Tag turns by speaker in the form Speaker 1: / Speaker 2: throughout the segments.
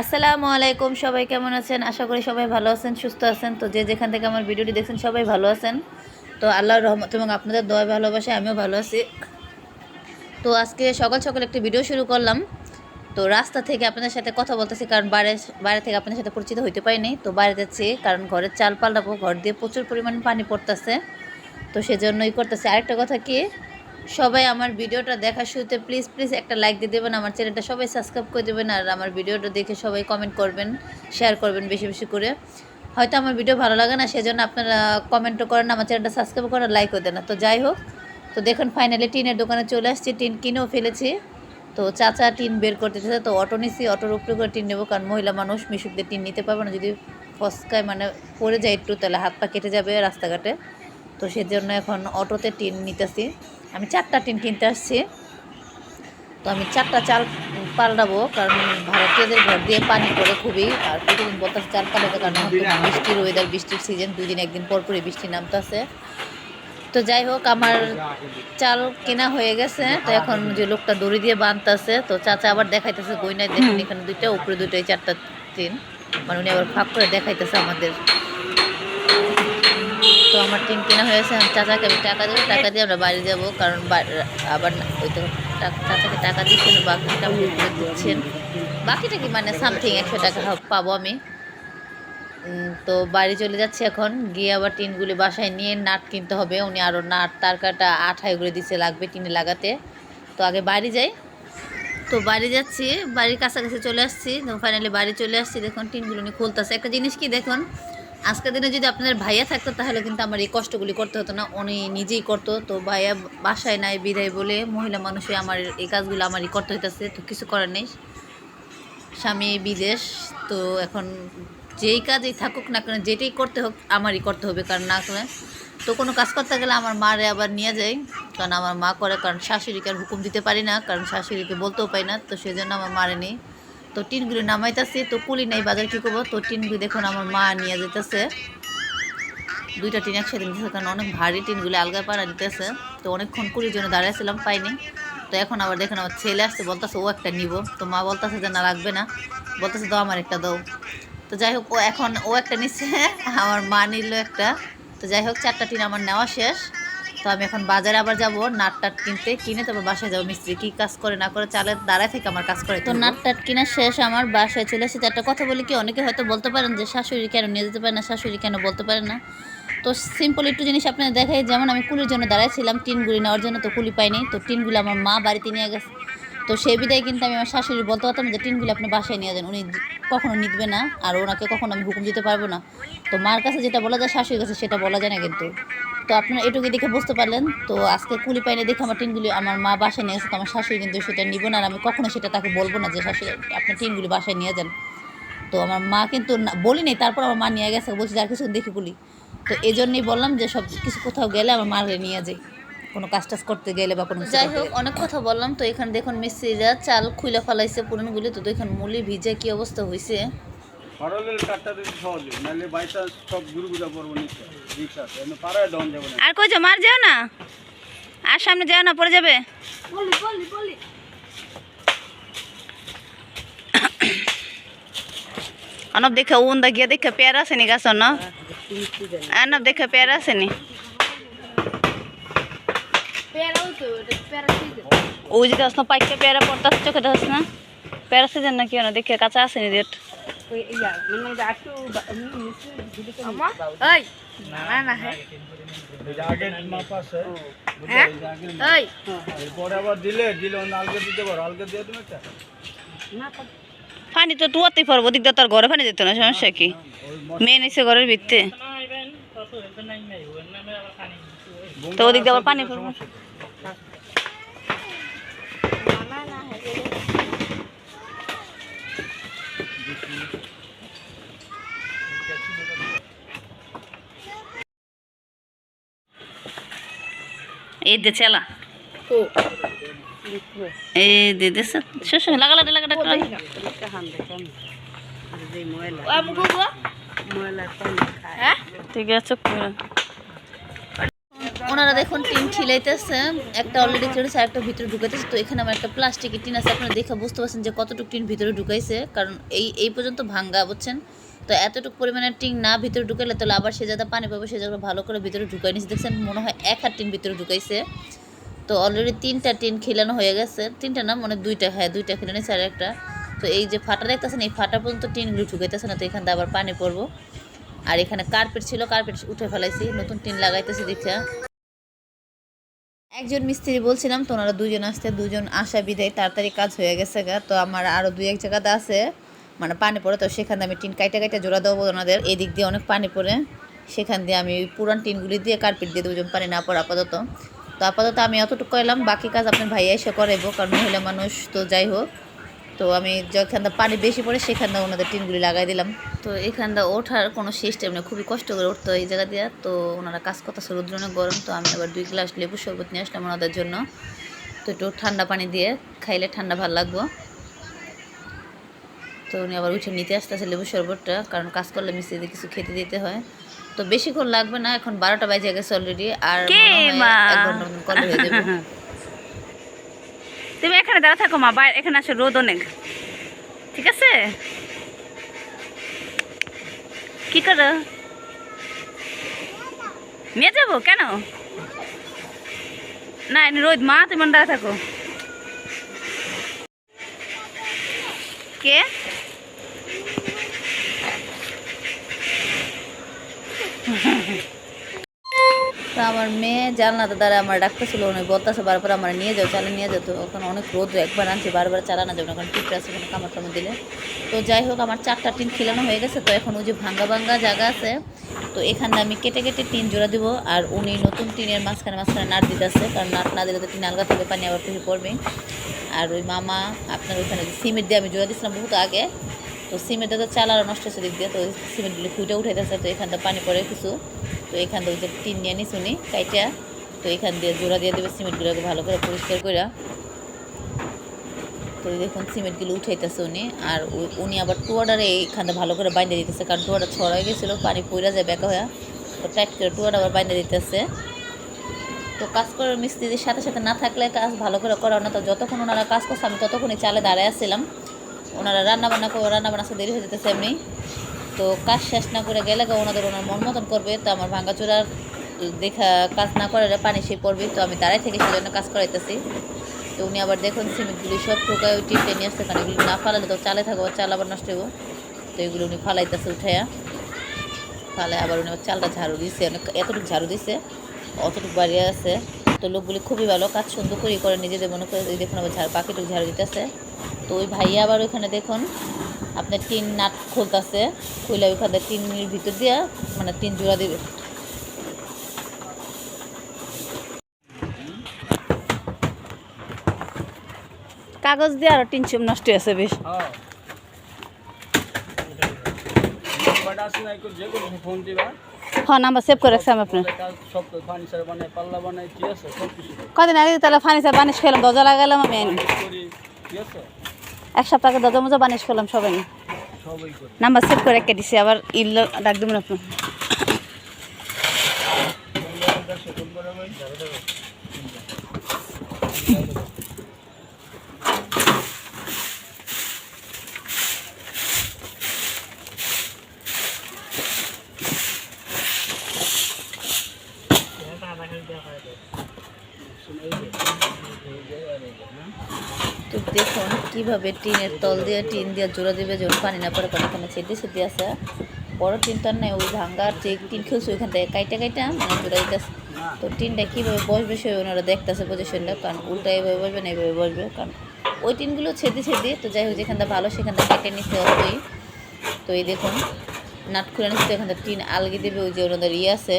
Speaker 1: আসসালামু আলাইকুম, সবাই কেমন আছেন? আশা করি সবাই ভালো আছেন, সুস্থ আছেন। তো যে যেখান থেকে আমার ভিডিওটি দেখছেন, সবাই ভালো আছেন। তো আল্লাহর রহমত এবং আপনাদের দয়া ভালোবাসে আমিও ভালো আছি। তো আজকে সকাল সকাল একটি ভিডিও শুরু করলাম। তো রাস্তা থেকে আপনাদের সাথে কথা বলতেছি, কারণ বাইরে বাইরে থেকে আপনাদের সাথে পরিচিত হইতে পারিনি। তো বাইরে যাচ্ছি, কারণ ঘরের চাল পাল্টাবো, ঘর দিয়ে প্রচুর পরিমাণ পানি পড়তেছে। তো সেজন্যই করতেছে। আরেকটা কথা কি সবাই আমার ভিডিওটা দেখার শুরুতে প্লিজ প্লিজ একটা লাইক দিয়ে দেবেন, আমার চ্যানেলটা সবাই সাবস্ক্রাইব করে দেবেন আর আমার ভিডিওটা দেখে সবাই কমেন্ট করবেন শেয়ার করবেন বেশি বেশি করে। হয়তো আমার ভিডিও ভালো লাগে না, সেজন্য আপনারা কমেন্টও করেন আমার চ্যানেলটা সাবস্ক্রাইব করেন লাইকও দেন তো যাই হোক, তো দেখুন ফাইনালি টিনের দোকানে চলে আসছি, টিন কিনেও ফেলেছি। তো চাচা টিন বের করতেছে তো অটো নিছি অটোর উপরে করে টিন নেব, কারণ মহিলা মানুষ মিশুকদের টিন নিতে পারবে না, যদি ফসকায় মানে পড়ে যায় একটু, তাহলে হাত পা কেটে যাবে রাস্তাঘাটে। তো সেজন্য এখন অটোতে টিন নিতেছি। আমি চারটা টিন কিনতে আসছি। তো আমি চারটা চাল পাল্টাবো, কারণ ভারতীয়দের ঘর দিয়ে পানি পড়ে খুবই, আর প্রতিদিন বলতেছে চাল পাল্টাতে কারণ বৃষ্টির ওয়েদার বৃষ্টির সিজন দুই দিন একদিন পর পরই বৃষ্টি নামতেছে। তো যাই হোক, আমার চাল কেনা হয়ে গেছে। তো এখন যে লোকটা দড়ি দিয়ে বাঁধতেছে তো চাচা আবার দেখাইতেছে গইনায় দেখেন এখানে দুইটা, উপরে দুইটাই চারটা টিন। মানে উনি আবার ফাঁক করে দেখাইতেছে আমাদের। তো আমার টিন কেনা হয়েছে আমি চাচাকে আমি টাকা দেবো টাকা দিয়ে আমরা বাড়ি যাব কারণ আবার ওই তো চাচাকে টাকা দিচ্ছেন বাকিটা করে দিচ্ছেন। বাকিটা কি মানে সামথিং একশো টাকা পাবো আমি। তো বাড়ি চলে যাচ্ছে এখন গিয়ে আবার টিনগুলি বাসায় নিয়ে নাট কিনতে হবে। উনি আরও নাট তার কাটা আঠা এগুলো দিচ্ছে লাগবে টিনে লাগাতে। তো আগে বাড়ি যাই। তো বাড়ি যাচ্ছি বাড়ির কাছাকাছি চলে আসছি। তো ফাইনালি বাড়ি চলে আসছি দেখুন টিনগুলো উনি খুলতেছে। একটা জিনিস কি দেখুন আজকের দিনে যদি আপনাদের ভাইয়া থাকতো, তাহলে কিন্তু আমার এই কষ্টগুলি করতে হতো না। উনি নিজেই করতো। তো ভাইয়া বাসায় নাই, বিদায় বলে মহিলা মানুষই আমার এই কাজগুলো আমারই করতে হইতেছে। তো কিছু করার নেই। স্বামী বিদেশ, তো এখন যেই কাজেই থাকুক না কেন, যেটাই করতে হোক, আমারই করতে হবে। কারণ না করে তো কোনো কাজ করতে গেলে আমার মারে আবার নিয়ে যাই কারণ আমার মা করে, কারণ শাশুড়িকে আর হুকুম দিতে পারি না। কারণ শাশুড়িকে বলতেও পারি না। তো সেজন্য আমার মারে নেই। তো টিনগুলি নামাইতেছি, তো কুলি নেই বাজার, কী করব? তো টিনগুলি দেখুন আমার মা নিয়ে যেতেছে। দুইটা টিন একসাথে নিতেছে, কারণ অনেক ভারী টিনগুলি আলগা পাড়া নিতেছে তো অনেকক্ষণ কুলির জন্য দাঁড়াইছিলাম, পাইনি। তো এখন আবার দেখুন আমার ছেলে আসছে, বলতেছে, ও একটা নিব। তো মা বলতেছে যে, না, লাগবে না। বলতেছে, দাও, আমার একটা দাও। তো যাই হোক, ও এখন, ও একটা নিচ্ছে আমার মা নিল একটা। তো যাই হোক, চারটা টিন আমার নেওয়া শেষ। তো আমি এখন বাজারে আবার যাব নাট টাট কিনতে। কিনে তারপর বাসায় যাব। মিস্ত্রি কি কাজ করে না করে চালের দাঁড়ায় থেকে আমার কাজ করে তো নাট টাট কিনা শেষ আমার বাসায় চলে এসেছে। একটা কথা বলি কি অনেকে হয়তো বলতে পারেন যে শাশুড়ি কেন নিয়ে যেতে পারে না শাশুড়ি কেন বলতে পারে না। তো সিম্পল একটু জিনিস আপনাদের দেখাই যেমন আমি কুলির জন্য দাঁড়াইছিলাম টিনগুলি নেওয়ার জন্য তো কুলি পাইনি। তো টিনগুলি আমার মা বাড়িতে নিয়ে গেছে। তো সেই বিদায় কিন্তু আমি আমার শাশুড়ি বলতে পারতাম যে টিনগুলি আপনি বাসায় নিয়ে যান উনি কখনো নিতবে না আর ওনাকে কখনো আমি হুকুম দিতে পারব না। তো মার কাছে যেটা বলা যায় শাশুড়ির কাছে সেটা বলা যায় না কিন্তু। তো আপনারা এটুকু দেখে বুঝতে পারলেন। তো আজকে কুলি পাইনি দেখে আমার টিনগুলি আমার মা বাসায় নিয়ে গেছে তো আমার শাশুড়ি কিন্তু সেটা নিব না আর আমি কখনো সেটা তাকে বলব না যে শাশুড়ি আপনি টিনগুলি বাসায় নিয়ে যান। তো আমার মা কিন্তু বলিনি তারপর আমার মা নিয়ে গেছে বলছি যার কিছু দেখি বলি তো এই জন্যই বললাম যে সব কিছু কোথাও গেলে আমার মাকে নিয়ে যাই। কোনো কাজ টাজ করতে গেলে বা কোনো যাই হোক অনেক কথা বললাম তো এখানে দেখুন মিস্ত্রিরা চাল খুলে ফেলাইছে পুরনগুলি তো দেখুন মুলি ভিজে কি অবস্থা হয়েছে
Speaker 2: সরলের কাটটা দিতে সহজে নাহলে বাইসা সব গুরু পড়ব নিচে রিক্সা পাড়ায় ডাউন যাবে না।
Speaker 1: আর কই যাও মার যাও না? আর সামনে যাও না পড়ে যাবে? অনব দেখে উন দা গিয়া দেখে পেয়ারা আছে নি গাছ ন? অনব দেখে পেয়ারা আছে নি ওই যে গাছ না পাইকে পেয়ারা পড়তে চোখে দেখাস না? পেয়ারা সিজন না কি না দেখে কাঁচা আছে নি রেট
Speaker 2: এই যে আগের মাপ আছে বুঝলে, এই যে আগের মাপ। এরপরে আবার দিলে দিলে অন্য আলগে দিতে পারো আলগে দিয়ে তুমি একটা।
Speaker 1: পানি তো টুয়াতেই পারব দিক দিয়ে তোর ঘরে পানি দিত না সমস্যা কি? মেয়ে নিচে ঘরের ভিত্তে। তো ওদিক দিয়ে আবার পানি পড়ব। এই দে চেলা। এই দে দে শেষ লাগা লাগা লাগা লাগা ঠিক আছে ওনারা দেখুন টিন ঠিলাইতেছে একটা অলরেডি চলেছে একটা ভিতরে ঢুকাইতেছে। তো এখানে আমার একটা প্লাস্টিকের টিন আছে। আপনারা দেখে বুঝতে পারছেন যে কতটুকু টিন ভিতরে ঢুকাইছে। কারণ এই এই পর্যন্ত ভাঙ্গা বুঝছেন? তো এতটুকু পরিমাণের টিন না ভিতরে ঢুকাইলে তাহলে আবার সে যাতে পানি পাবে সে জায়গাটা ভালো করে ভিতরে ঢুকাই নিচ্ছে দেখছেন, মনে হয় এক হাত টিন ভিতরে ঢুকাইছে। তো অলরেডি তিনটা টিন খিলানো হয়ে গেছে। তিনটা না মানে দুইটা হ্যাঁ দুইটা খিলানো আর একটা। তো এই যে ফাটা দেখতেছেন, এই ফাটা পর্যন্ত টিনগুলো ঢুকাইতেছে না, তো এখান থেকে আবার পানি পড়ব। আর এখানে কার্পেট ছিল কার্পেট উঠে ফেলাইছি, নতুন টিন লাগাইতেছি দেখা। একজন মিস্ত্রি বলছিলাম, তো ওনারা দুজন আসতে দুজন আসা বিদায়, তাড়াতাড়ি কাজ হয়ে গেছে গা। তো আমার আরও দুই এক জায়গাতে আছে। মানে পানি পড়ে, তো সেখানে আমি টিন কাইটা কাইটা জোড়া দেবো ওনাদের। এদিক দিয়ে অনেক পানি পড়ে, সেখান দিয়ে আমি পুরান টিনগুলি দিয়ে কার্পেট দিয়ে দেবো দুজন পানি না পড়ে আপাতত। তো আপাতত আমি অতটুকু করলাম বাকি কাজ আপনার ভাইয়া এসে করাইবো, কারণ মহিলা মানুষ তো যাই হোক। তো আমি যেখানটা পানি বেশি পড়ে সেখানটা ওনাদের টিনগুলি লাগাই দিলাম। তো এখানটা ওঠার কোনো সিস্টেম নেই, খুবই কষ্ট করে উঠতো এই জায়গা দিয়ে। তো ওনারা কাজ করতেছে রোদ্র অনেক গরম, তো আমি আবার দুই গ্লাস লেবু শরবত নিয়ে আসলাম ওনাদের জন্য। তো একটু ঠান্ডা পানি দিয়ে খাইলে ঠান্ডা ভালো লাগবো। তো উনি আবার উঠে নিতে আসতেছে লেবু শরবতটা কারণ কাজ করলে মিস্ত্রিদের কিছু খেতে দিতে হয়। তো বেশিক্ষণ লাগবে না এখন বারোটা বাজে গেছে অলরেডি আর
Speaker 3: তুমি এখানে দাঁড়া থাকো মা বাইরে এখানে আসো রোদ অনেক। ঠিক আছে? কি করো? নিয়ে যাব? কেন? না এনে রোদ। মা তুমি দাঁড়া থাকো। কে?
Speaker 1: তো আমার মেয়ে জানলাতে দ্বারা আমার ডাকতেছিল, উনি বলতেছে, বারবার আমার নিয়ে যাও, চালে নিয়ে যেত ওখানে অনেক রোদ একবার আনছে, বারবার চালানো যাবে না, কারণ টিপটা আছে ওখানে কামড় টামড় দিলে। তো যাই হোক, আমার চারটা টিন খিলানো হয়ে গেছে, তো এখন ওই যে ভাঙ্গা ভাঙ্গা জায়গা আছে, তো এখানে আমি কেটে কেটে টিন জোড়া দিব, আর উনি নতুন টিনের মাঝখানে মাঝখানে নাট দিতে দিতেছে, কারণ নাট না দিলে তো টিন আলগা থেকে পানি আবার টুকে পড়বে। আর ওই মামা, আপনার ওইখানে সিমেন্ট দিয়ে আমি জোড়া দিয়েছিলাম বহুত আগে তো সিমেন্টটা তো চালার নষ্ট হচ্ছে দিক দিয়ে, তো সিমেন্টগুলি ফুটে উঠাইতেছে, তো এখানটা পানি পড়ে কিছু। তো এখান থেকে যে টিন নিয়ে নিস উনি, কাইটা। তো এখান দিয়ে জোড়া দিয়ে দেবে সিমেন্টগুলোকে ভালো করে পরিষ্কার করে তো দেখুন সিমেন্টগুলো উঠাইতেছে উনি, আর উনি আবার টুয়াডারে এইখানে ভালো করে বাইন্দে দিতেছে, কারণ টুয়াটা ছড়াই গেছিল, পানি পইরা যায় বেকা হয়ে তো টাইট করে টুয়াটা আবার বাইন্দে দিতেছে। তো কাজ করার মিস্ত্রিদের সাথে সাথে না থাকলে কাজ ভালো করে করা না, তো যতক্ষণ ওনারা কাজ করছে, আমি ততক্ষণই চালে দাঁড়ায় আসছিলাম ওনারা রান্না বান্না করে রান্না বান্না দেরি হয়ে যেতেছে এমনি। তো কাজ শেষ না করে গেলে ওনাদের ওনার মন মতন করবে, তো আমার ভাঙ্গাচোরার দেখা কাজ না করে পানি সে পড়বে, তো আমি দাঁড়াই থেকে সেজন্য কাজ করাইতেছি। তো উনি আবার দেখুন সিমেন্টগুলি সব টোকায় ওই টিপে নিয়ে আসতে কারণ এগুলি না ফালালে তো চালে থাকব চাল আবার নষ্ট হব তো এগুলো উনি ফালাইতেছে উঠাইয়া ফালে আবার উনি চালটা ঝাড়ু দিছে, অনেক এতটুকু ঝাড়ু দিছে, অতটুকু বাড়িয়ে আছে। তো লোকগুলি খুবই ভালো, কাজ সুন্দর করে করে নিজেদের মনে করে দেখুন আবার ঝাড় বাকিটুকু ঝাড়ু দিতেছে। তো ওই ভাইয়া আবার ওইখানে দেখুন, আপনার টিন নাট খুলতেছে খুলে ওইখানে টিনের ভিতর দিয়া মানে টিন জোড়া দিবে।
Speaker 3: কাগজ দিয়ে আরও টিন চুম নষ্ট আছে বেশ।
Speaker 2: হ্যাঁ। যে কোনো ফোন দিবা।
Speaker 3: হ্যাঁ নাম্বার সেভ করে রাখছি আমি আপনার। কদিন আগে তাহলে ফার্নিচার বানিশ খেলাম দরজা লাগালাম আমি এক সপ্তাহ আগে দরজা মজা বানিশ খেলাম সবাই। নাম্বার সেভ করে রেখে দিছি আবার ইল ডাক দেবেন আপনার
Speaker 2: সেগুন করে ভাই ঝাড়ু দেবো
Speaker 1: তো দেখুন কীভাবে টিনের তল দিয়ে টিন দিয়ে জোড়া দিবে যখন পানি না পড়ে পানি এখানে ছেদে ছেদে আছে? বড় টিন তো আর নাই, ওই ভাঙ্গার যে টিন খেলছে ওইখান থেকে কাইটা কাইটা মানে জোড়া দিতেছে। তো টিনটা কীভাবে বসবে সে ওনারা দেখতেছে পজিশনটা কারণ উল্টা এইভাবে বসবে না এইভাবে বসবে, কারণ ওই টিনগুলো ছেদে ছেদে তো যাই হোক, যেখানটা ভালো সেখানটা কেটে নিতে অতই তো এই দেখুন, নাট খুলে নিচ্ছে এখানটা টিন আলগে দেবে, ওই যে ওনাদের ইয়ে আছে।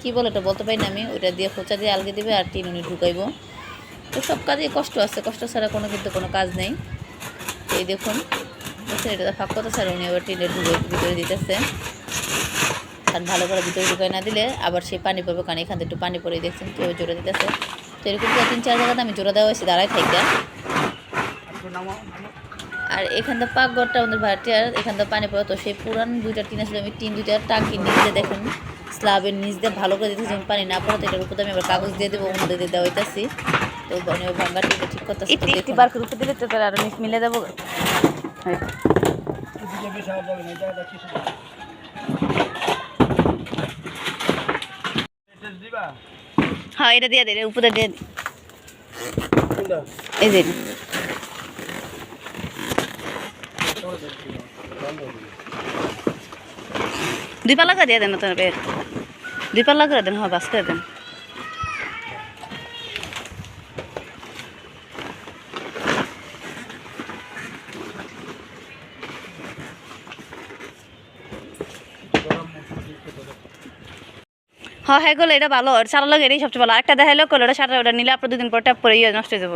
Speaker 1: কী বলে ওটা বলতে পারি না আমি, ওইটা দিয়ে খোঁচা দিয়ে আলগে দেবে আর টিন উনি ঢুকাইবো। তো সব কাজে কষ্ট আছে, কষ্ট ছাড়া কোনো কিন্তু কোনো কাজ নেই। এই দেখুন দেখছেন এটা ফাঁক কথা ছাড়া উনি আবার টিনের ঢুকে ভিতরে দিতেছে। কারণ ভালো করে ভিতরে ঢুকাই না দিলে আবার সেই পানি পড়বে, কারণ এখান থেকে একটু পানি পড়ে দেখছেন কীভাবে জোড়া দিতেছে। তো এরকম তিন চার জায়গাতে আমি জোড়া দেওয়া হয়েছি, দাঁড়ায়
Speaker 2: নামো
Speaker 1: আর এখান থেকে পাকঘরটা আমাদের এখান থেকে পানি পড়ে, তো সেই পুরান দুইটা টিন আসলে আমি টিন দুইটা টাঙ্কি নিচে দেখুন, স্লাবের নিচ দিয়ে ভালো করে দিতেছি পানি না পড়ে, তো এটার উপরে আমি আবার কাগজ দিয়ে দেবো মধ্যে দিয়ে দেওয়া হইতাছি। ওই ভাঙ্গা ঠিক
Speaker 3: বার দিলে তো তার আরও মিক্স মিলে দেবো হ্যাঁ এটা দিয়ে দে উপরে দিয়ে এই যে। দুই পাল্লা করে দিয়ে দেন তোমার দুই পাল্লা করে দেন হ্যাঁ বাস করে দেন। হ্যাঁ হ্যাঁ গেলো, এটা ভালো। চালা লাগে এটাই সবচেয়ে ভালো। আরেকটা দেখাইলো করল ওটা সারা ওটা নিলে আপনার দুদিন পর ট্যাপ করে ইয়ে নষ্ট হয়ে যাব।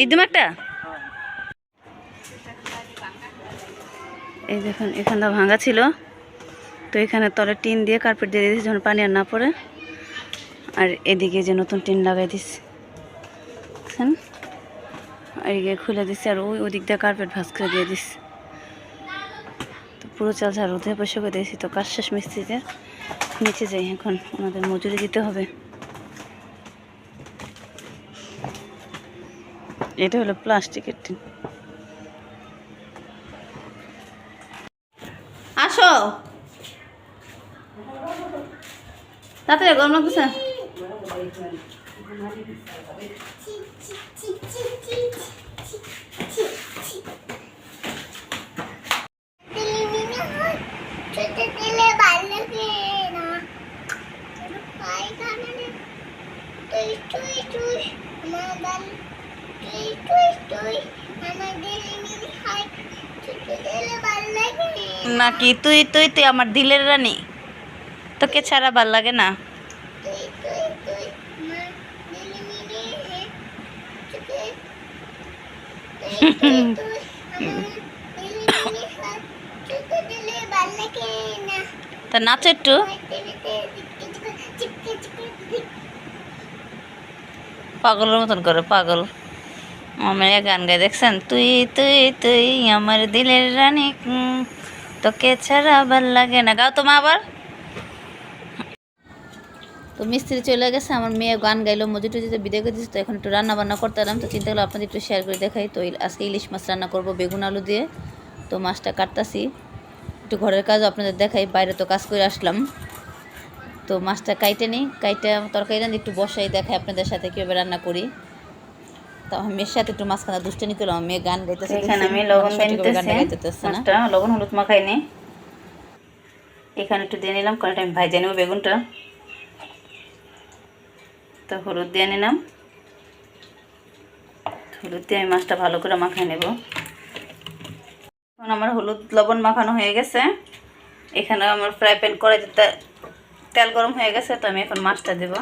Speaker 3: এই একটা? এই দেখুন এখানটা ভাঙা ছিল। তো এখানে তলে টিন দিয়ে কার্পেট দিয়ে দিয়েছি, যখন পানি আর না পড়ে। আর এদিকে যে নতুন টিন লাগাই দিচ্ছি আর এদিকে খুলে দিচ্ছে আর ওই ওদিক দিয়ে কার্পেট ভাস করে দিয়ে দিচ্ছি তো পুরো চাল ঝাড়ু দিয়ে পয়সা করে দিয়েছি। তো কাজ শেষ মিস্ত্রিতে নিচে যাই এখন। ওনাদের মজুরি দিতে হবে। এটা হলো প্লাস্টিকের টিন। আসো। তাড়াতাড়ি গরম লাগতেছে? নাকি তুই তুই তুই আমার দিলের রানী? তোকে ছাড়া ভালো লাগে না। তা নাচো একটু। পাগলের মতন করে, পাগল। আমার গান গায়ে, দেখছেন? তুই তুই তুই আমার দিলের রানী তোকে ছাড়া ভালো লাগে না। গাও তো মা আবার।
Speaker 1: তো মিস্ত্রি চলে গেছে আমার মেয়ে গান গাইলো মজুরি টুজিতে বিদায় করে দিচ্ছে তো এখন একটু রান্না বান্না করতে এলাম। তো চিন্তা করলাম আপনাদের একটু শেয়ার করে দেখাই। তো আজকে ইলিশ মাছ রান্না করব বেগুন আলু দিয়ে। তো মাছটা কাটতাছি। একটু ঘরের কাজ আপনাদের দেখাই বাইরে তো কাজ করে আসলাম। তো মাছটা কাইটে নিই কাইটে তরকারি রান্না একটু বসাই দেখাই আপনাদের সাথে কীভাবে রান্না করি। তো মেয়ের সাথে একটু মাঝখানে দুষ্টানি করলাম মেয়ে গান গাইতেছে
Speaker 3: এখানে আমি লবণ
Speaker 1: গাইতেছে না।
Speaker 3: হলুদ মাখাই নি এখানে একটু দিয়ে নিলাম কারণ আমি ভাইজে নেব বেগুনটা। তো হলুদ দিয়ে নিলাম। হলুদ দিয়ে আমি মাছটা ভালো করে মাখাই নেব। এখন আমার হলুদ, লবণ মাখানো হয়ে গেছে। এখানে আমার ফ্রাই প্যান করে তেল গরম হয়ে গেছে, তো আমি এখন মাছটা দেব।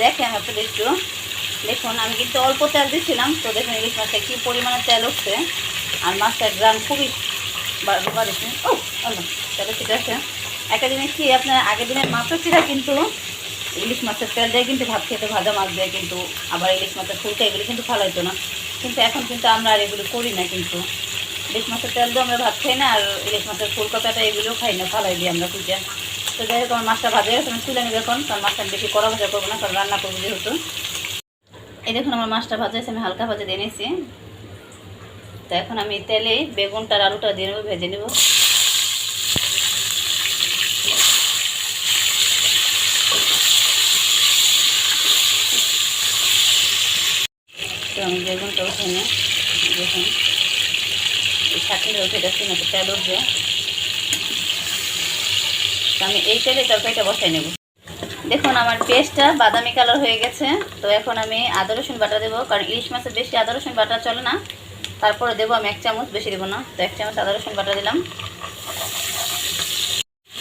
Speaker 3: দেখেন আপনাদের একটু। দেখুন, আমি কিন্তু অল্প তেল দিচ্ছিলাম তো দেখুন ইলিশ মাছটা কী পরিমাণে তেল উঠছে। আর মাছটার গ্রাম খুবই বাড়িছে। ও তাহলে ঠিক আছে। একটা জিনিস কি, আপনার আগের দিনের মাছের চিরা কিন্তু ইলিশ মাছের তেল দিয়ে কিন্তু ভাত খেতে ভাজা মাছ দেয় কিন্তু আবার ইলিশ মাছের ফুলকা এগুলো কিন্তু ভালো হতো না। কিন্তু এখন কিন্তু আমরা আর এগুলো করি না কিন্তু। ইলিশ মাছের তেল দিয়ে আমরা ভাত খাই না আর ইলিশ মাছের ফুলকপাটা এগুলোও খাই না ফালাই দিই আমরা কুইটা তো যাই হোক, আমার মাছটা ভাজা গেছে, আমি তুলে নেবে এখন, কারণ মাছটা বেশি কড়া ভাজা করব না, কারণ রান্না করব যেহেতু। এই দেখুন, আমার মাছটা ভাজা হয়েছে, আমি হালকা ভাজা দিয়ে নিয়েছি। তো এখন আমি তেলে বেগুনটা আর আলুটা দিয়ে নেব, ভেজে নেব। আমি বেগুনটা উঠে দেখুন। এই ছাঁকনিটা উঠে না তেল উঠবে আমি এই তেলে তরকারিটা বসাই নেব। দেখুন, আমার পেস্টটা বাদামি কালার হয়ে গেছে। তো এখন আমি আদা, রসুন বাটা দেবো, কারণ ইলিশ মাছের বেশি আদা, রসুন বাটা চলে না। তারপরে দেবো আমি এক চামচ, বেশি দেবো না। তো এক চামচ আদা, রসুন বাটা দিলাম।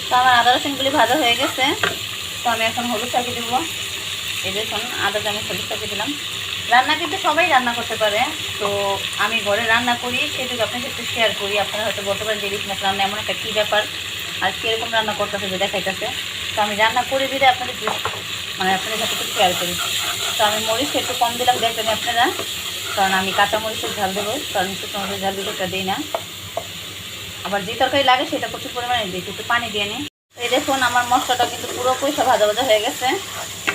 Speaker 3: তো আমার আদা, রসুনগুলি ভাজা হয়ে গেছে। তো আমি এখন হলুদ চাকি দেবো। এই দেখুন আদা চামচ হলুদ চাকি দিলাম। রান্না কিন্তু সবাই রান্না করতে পারে, তো আমি ঘরে রান্না করি সেটুকু আপনার সাথে শেয়ার করি, আপনারা হয়তো বলতে পারেন যে রান্না এমন একটা কী ব্যাপার? আর কীরকম রান্না করতেছে যে দেখাইতেছে? তো আমি রান্না করে দিলে আপনাদের মানে আপনাদের সাথে একটু শেয়ার করি। তো আমি মরিচ একটু কম দিলাম দেখবেন আপনারা। কারণ আমি কাঁচা মরিচের ঝাল দেবো, কারণ শুকনো মরিচের ঝাল এটা দিই না। আবার যে তরকারি লাগে সেটা প্রচুর পরিমাণে দিই, একটু পানি দিয়ে নিই। এই দেখুন, আমার মশলাটা কিন্তু পুরো পয়সা ভাজা ভাজা হয়ে গেছে।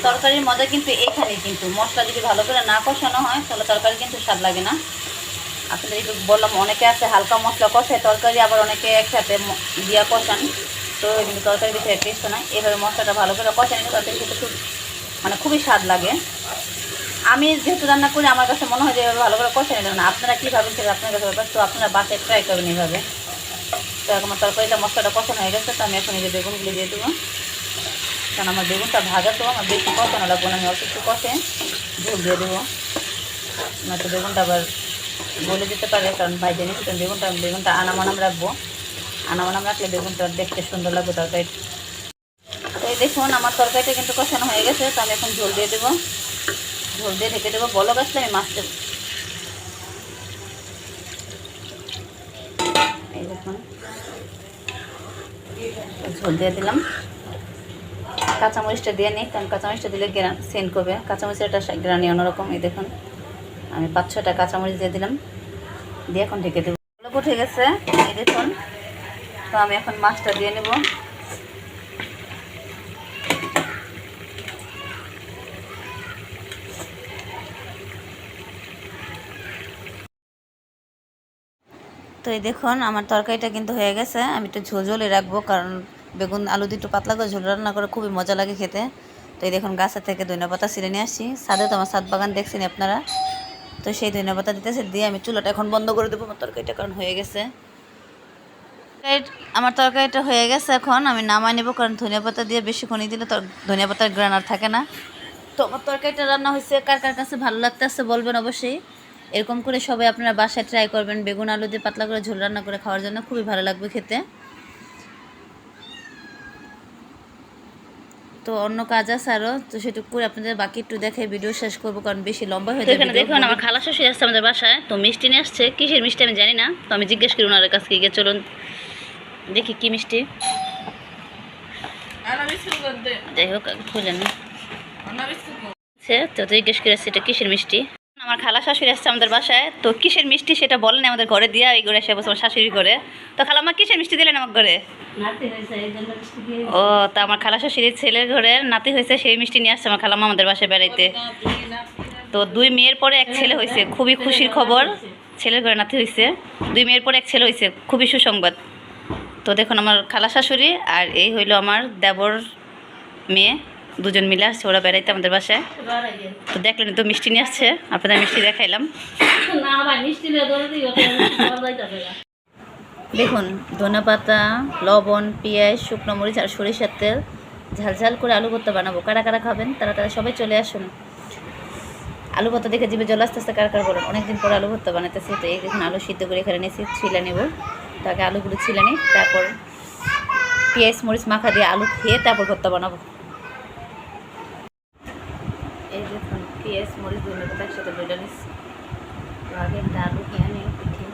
Speaker 3: তরকারির মজা কিন্তু এখানে কিন্তু। মশলা যদি ভালো করে না কষানো হয়, তাহলে তরকারি কিন্তু স্বাদ লাগে না। আপনাদের একটু বললাম, অনেকে আছে হালকা মশলা কষায় তরকারি, আবার অনেকে একসাথে দিয়া কষান। তো কিন্তু তরকারি বেশি টেস্ট না এভাবে মশলাটা ভালো করে কষায় নিলে তরকারি কিন্তু খুব মানে খুবই স্বাদ লাগে। আমি যেহেতু রান্না করি, আমার কাছে মনে হয় যে এভাবে ভালো করে কষে নিলাম না। আপনারা কীভাবে সেটা আপনার কাছে ব্যাপার। তো আপনারা বাসায় ট্রাই করবেন এইভাবে তো আমার তরকারিটা মশলাটা কষানো হয়ে গেছে, তো আমি এখন এই যে বেগুনগুলো দিয়ে দেবো। কারণ আমার বেগুনটা ভাজা তো, আমার বেশি কষানো লাগবে না, আমি অল্প একটু কষে ঝোল দিয়ে দেবো। নয়তো বেগুনটা আবার গলে যেতে পারে, কারণ ভাই জেনে তো বেগুনটা বেগুনটা আনামানাম রাখব। আনামানাম রাখলে বেগুনটা দেখতে সুন্দর লাগবে তরকারি। তো এই দেখুন, আমার তরকারিটা কিন্তু কষানো হয়ে গেছে, তো আমি এখন ঝোল দিয়ে দেবো। ঝোল দিয়ে ঢেকে দেবো। বলো গাছলে আমি মাছ দেখুন ঝোল দিয়ে দিলাম। কাঁচামরিচটা দিয়ে নিই কারণ কাঁচামরিচটা দিলে গ্রান সেন্ট করবে। কাঁচামরিচের একটা গ্রানি অন্যরকম, এই দেখুন। আমি পাঁচ ছটা কাঁচামরিচ দিয়ে দিলাম। দিয়ে এখন ঢেকে দেবো। উঠে গেছে, এই দেখুন। তো আমি এখন মাছটা দিয়ে নেব। তো এই দেখুন, আমার তরকারিটা কিন্তু হয়ে গেছে। আমি একটু ঝোল ঝোলে রাখব, কারণ বেগুন, আলু দিয়ে একটু পাতলা করে ঝোল রান্না করে খুবই মজা লাগে খেতে। তো এই দেখুন গাছের থেকে ধনিয়া পাতা ছিঁড়ে নিয়ে আসছি। সাদে তো আমার সাত বাগান দেখছেন আপনারা। তো সেই ধনিয়া দিতেছে, দিয়ে আমি চুলাটা এখন বন্ধ করে দেবো, আমার তরকারিটা কারণ হয়ে গেছে। আমার তরকারিটা হয়ে গেছে এখন, আমি নামাই নেব, কারণ ধনিয়া পাতা দিয়ে বেশিক্ষণই দিলে ধনিয়া পাতার গ্রান আর থাকে না। তো আমার তরকারিটা রান্না হয়েছে, কার কার কাছে ভালো লাগতেছে বলবেন অবশ্যই। এরকম করে সবাই আপনারা বাসায় ট্রাই করবেন। বেগুন আলু দিয়ে পাতলা করে ঝোল রান্না করে খাওয়ার জন্য খুবই ভালো লাগবে খেতে। তো অন্য কাজ আছে আরও তো সেটুকু করে আপনাদের বাকি একটু দেখে ভিডিও শেষ করব কারণ বেশি লম্বা হয়ে যাবে
Speaker 1: দেখুন আমার খালা শ্বশুর আসছে আমাদের বাসায় তো মিষ্টি নিয়ে আসছে। কিসের মিষ্টি আমি জানি না তো আমি জিজ্ঞেস করি ওনার কাছ থেকে গিয়ে চলুন দেখি কি মিষ্টি। যাই হোক খুলে নি। সে তো জিজ্ঞেস করে আসছে এটা কিসের মিষ্টি? আমার খালা শাশুড়ি আসছে আমাদের বাসায় তো কিসের মিষ্টি সেটা বলেন আমাদের ঘরে দিয়া এই ঘরে এসে বসে আমার শাশুড়ি করে তো খালা আমার কিসের মিষ্টি দিলেন আমার ঘরে? ও তা আমার খালা শাশুড়ির ছেলের ঘরে নাতি হয়েছে সেই মিষ্টি নিয়ে আসছে আমার খালামা আমাদের বাসায় বেড়াইতে। তো দুই মেয়ের পরে এক ছেলে হয়েছে খুবই খুশির খবর। ছেলের ঘরে নাতি হয়েছে। দুই মেয়ের পরে এক ছেলে হয়েছে খুবই সুসংবাদ। তো দেখুন আমার খালা শাশুড়ি আর এই হইল আমার দেবর মেয়ে। দুজন মিলে আসছে ওরা বেড়াইতে আমাদের বাসায়। তো দেখলেন তো মিষ্টি নিয়ে আসছে আপনাদের মিষ্টি দেখাইলাম। দেখুন ধনে পাতা লবণ পেঁয়াজ শুকনো মরিচ আর সরিষার তেল ঝাল ঝাল করে আলু ভর্তা বানাবো। কারা কারা খাবেন? তারা তারা সবাই চলে আসুন। আলু ভর্তা দেখে জিভে জল আস্তে আসতে কার কার বলেন? অনেকদিন পর আলু ভর্তা বানাতেছি তো এই দেখুন আলু সিদ্ধ করে এখানে নিয়েছি ছিলে নেব। তো আগে আলুগুলো ছিলে নিই তারপর পেঁয়াজ মরিচ মাখা দিয়ে আলু খেয়ে তারপর ভর্তা বানাবো। এই যে পেঁয়াজ মরিচ ধনে পাতা একসাথে বেটে আগে ডালু খেয়ে নিই পিঠে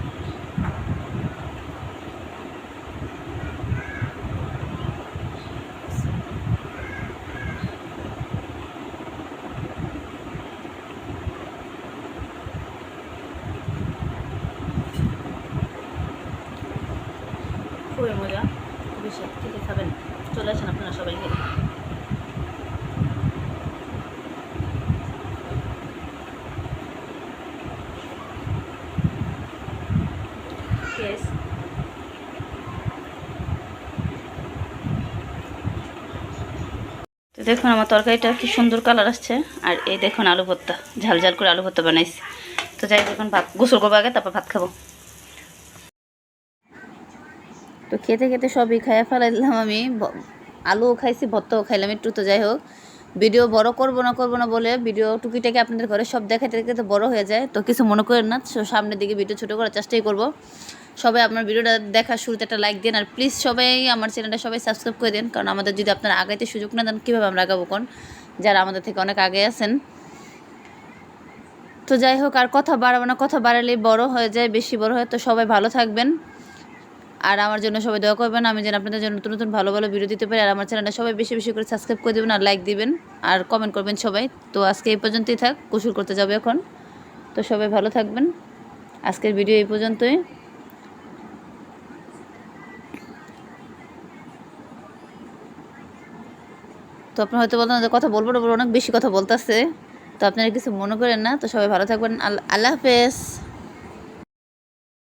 Speaker 1: খুবই মজা খুবই স্বাদ খেতে খাবেন চলে আসেন আপনারা সবাই খেতে Yes. দেখুন আমার তরকারিটা কি সুন্দর কালার আসছে। আর এই দেখুন আলু ভর্তা, ঝাল ঝাল করে আলু ভর্তা বানাইছি। তো যাই দেখুন ভাত গোসল করব আগে, তারপর ভাত খাব। তো খেতে খেতে সবই খাইয়া ফেলাই দিলাম আমি আলুও খাইছি, ভর্তাও খাইলাম একটু, তো যাই হোক। ভিডিও বড় করব না করব না বলে ভিডিও টুকিটাকে আপনাদের ঘরে সব দেখাতে দেখাতে বড় হয়ে যায়। তো কিছু মনে করেন না সামনের দিকে ভিডিও ছোটো করার চেষ্টাই করব। সবাই আপনার ভিডিওটা দেখার শুরুতে একটা লাইক দেন, আর প্লিজ সবাই আমার চ্যানেলটা সবাই সাবস্ক্রাইব করে দেন, কারণ আমাদের যদি আপনারা আগাইতে সুযোগ না দেন, কীভাবে আমরা আগাবো কোন? যারা আমাদের থেকে অনেক আগে আছেন। তো যাই হোক, আর কথা বাড়াবো না, কথা বাড়ালে বড় হয়ে যায়, বেশি বড় হয়, তো সবাই ভালো থাকবেন। আর আমার জন্য সবাই দয়া করবেন, আমি যেন আপনাদের জন্য নতুন নতুন ভালো ভালো ভিডিও দিতে পারি, আর আমার চ্যানেলটা সবাই বেশি বেশি করে সাবস্ক্রাইব করে দেবেন আর লাইক দিবেন, আর কমেন্ট করবেন সবাই। তো আজকে এই পর্যন্তই থাক কুশুর করতে যাবে এখন। তো সবাই ভালো থাকবেন। আজকের ভিডিও এই পর্যন্তই। তো আপনার হয়তো বলতেন যে কথা বলব না অনেক বেশি কথা বলতেছে। তো আপনারা কিছু মনে করেন না, তো সবাই ভালো থাকবেন। আল্লাহ হাফেজ।